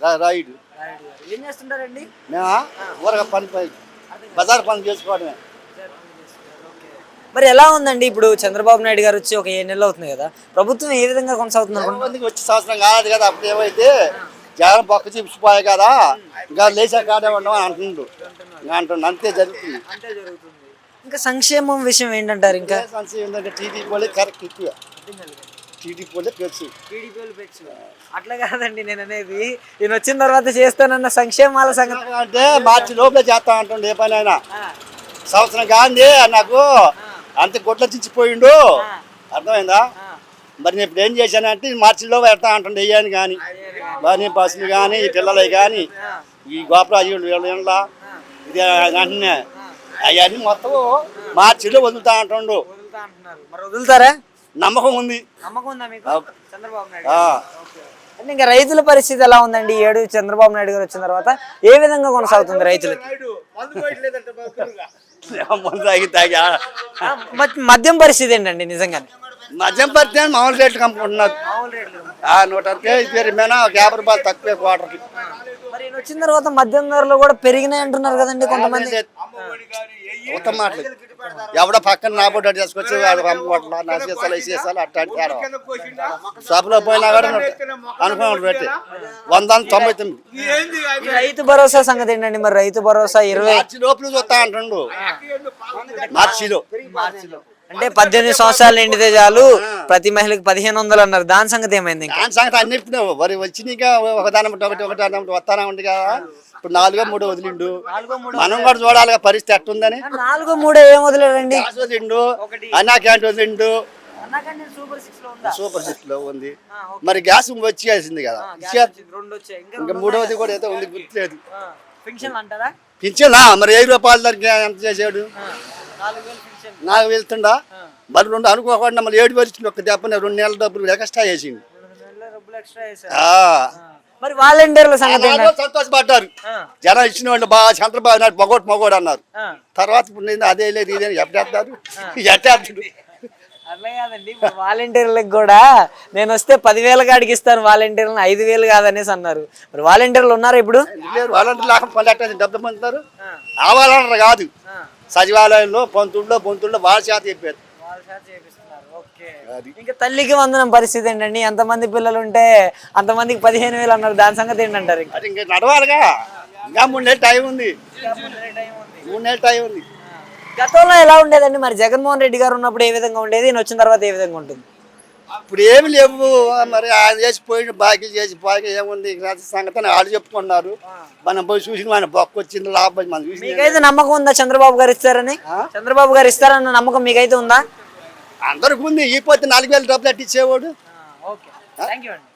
రాయుడు. ఏం చేస్తుంటారండి? మేమా? ఊరగా పని పని బజార్ పని చేసుకోవడమే. మరి ఎలా ఉందండి ఇప్పుడు చంద్రబాబు నాయుడు గారు వచ్చి ఒక ఏడు నెలలు అవుతుంది కదా ప్రభుత్వం ఏ విధంగా కొనసాగుతుంది? మందికి వచ్చే సంవత్సరం కాదు కదా అప్పుడు ఏమైతే జగన్ పక్క చూపిపోయాయి కదా ఇంకా లేచా కాడే ఉండమని అంటుండు. ఇంకా అంటుండు. అంతే జరుగుతుంది. ఇంకా సంక్షేమం విషయం ఏంటంటారు ఇంకా? సంశయం ఏంటంటే టీడీపీ వాళ్ళే కరెక్ట్ ఎక్కువ టీడీపీ వాళ్ళే పెచ్చు అట్లా కాదండి నేను అనేది. నేను వచ్చిన తర్వాత చేస్తానన్న సంక్షేమాల సంగతి. అంటే మార్చి లోపలే చేస్తా అంటుండు ఏ పని అయినా. సంవత్సరం కాంది నాకు అంత గొడ్ల చిచ్చిపోయిండు అర్థమైందా? మరి నేను ఇప్పుడు ఏం చేశానంటే మార్చిలో పెడతా అంటుండే వేయని కానీ బాగా బస్సులు కానీ ఈ పిల్లలవి కానీ ఈ గోపురాజు వీళ్ళ ఇది అంటున్నా అవన్నీ మొత్తం మార్చిలో వదులుతా అంటుండు. మరి వదులుతారా? నమ్మకం ఉంది. నమ్మకం ఉందా మీకు? చంద్రబాబు నాయుడు ఆ. అంటే ఇంకా రైతుల పరిస్థితి ఎలా ఉందండి? ఏడు చంద్రబాబు నాయుడు గారు వచ్చిన తర్వాత ఏ విధంగా కొనసాగుతుంది రైతులకి? ముందు తాగి తాగి ఆ- ఆ, మద్- మద్యం పరిస్థితి ఏంటండి నిజంగానే? మద్యం పడితే మామూలు రేట్లు కమ్ముకుంటున్నారు. ఆ నూట అరవై పేరు మీద ఒక యాభై రూపాయలు తక్కువే క్వార్టర్కి. వచ్చిన తర్వాత మద్యం ధరలు కూడా పెరిగినాయి అంటున్నారు కదండి కొంతమంది. ఉత్తమ మాటలు. ఎవడ పక్కన నా బొడ్డు చేసుకొచ్చి వాడు అమ్ముకోవట్లా నా సీసాలు ఈ సీసాలు అట్లా తేడా సభలో పోయినా కూడా అనుకున్నాడు పెట్టి. వంద తొంభై తొమ్మిది. రైతు భరోసా సంగతి ఏంటండి మరి? రైతు భరోసా ఇరవై మార్చి లోపల చూస్తా అంటుండు. మార్చిలో. అంటే పద్దెనిమిది సంవత్సరాలు నిండితే చాలు ప్రతి మహిళకి పదిహేను వందలు అన్నారు. దాని సంగతి ఏమైంది దాని సంగతి అన్ని ఇప్పుడు వరి వచ్చినాక ఒక దాని ఒకటి ఒకటి ఒకటి దాని ఒకటి వస్తానే ఉంది కదా? ఇప్పుడు నాలుగో మూడో వదిలిండు. మనం కూడా చూడాలి పరిస్థితి ఎట్టుందని. నాలుగు మూడో ఏం వదిలేడండి గ్యాస్ వదిలిండు. అన్నా క్యాంట్ వదిలిండు. సూపర్ సిక్స్లో ఉందా? మరి గ్యాస్ వచ్చేసింది కదా. ఇంకా మూడవది కూడా ఏదో ఉంది గుర్తులేదు. పింఛనా మరి వెయ్యి రూపాయల ఎంత చేసాడు? నాకు వెళ్తుండా? మరి రెండు అనుకోకుండా మళ్ళీ ఏడు వేలు ఇచ్చిండు ఒక దెబ్బ రెండు నెలల డబ్బులు ఎక్స్ట్రా. మరి వాలంటీర్ల సంగతి? వాళ్ళు సంతోషపడ్డారు. జనం ఇచ్చిన వాళ్ళు బాగా చంద్రబాబు నాయుడు మొగోడు మొగోడు అన్నారు. తర్వాత అదే లేదు ఇదే ఎట్టేస్తారు ఎట్టేస్తాడు అట్లా కాదండి. వాలంటీర్లకు కూడా నేను వస్తే పదివేల కాడికి ఇస్తాను వాలంటీర్లను ఐదు వేలు కాదనేసి అన్నారు. మరి వాలంటీర్లు ఉన్నారా ఇప్పుడు? వాళ్ళంటే లేకుండా పని ఎట్టారు డబ్బు పొందుతారు ఆ. వాళ్ళంటారు కాదు. సచివాలయంలో పొంతుల్లో పొంతుల్లో వాళ్ళ చేత చెప్పారు. ఇంకా తల్లికి వందనం పరిస్థితి ఏంటండి? ఎంతమంది పిల్లలు ఉంటే అంతమందికి పదిహేను వేలు అన్నారు. దాని సంగతి ఏంటంటారు ఇంకా? నడవాలిగా. ఇంకా మూడు నెలలు టైం ఉంది. మూడు నెలలు టైం ఉంది. గతంలో ఎలా ఉండేదండి? మరి జగన్మోహన్ రెడ్డి గారు ఉన్నప్పుడు ఏ విధంగా ఉండేది? ఈయన వచ్చిన తర్వాత ఏ విధంగా ఉంటుంది? ఇప్పుడు ఏమి లేవు. మరి ఆయన చేసి పోయిన బాకీ చేసి బాకీ ఏముంది? సంగతి అని వాళ్ళు చెప్పుకున్నారు. మనం పోయి చూసిన ఆయన బొక్క వచ్చింది లాభం మనం చూసి మీకైతే నమ్మకం ఉందా చంద్రబాబు గారు ఇస్తారని? చంద్రబాబు గారు ఇస్తారన్న నమ్మకం మీకైతే ఉందా? అందరికి ఉంది. ఈ పోతే నాలుగు వేలు డబ్బులు అట్టించేవాడు ఓకే. థ్యాంక్ యూ అండి.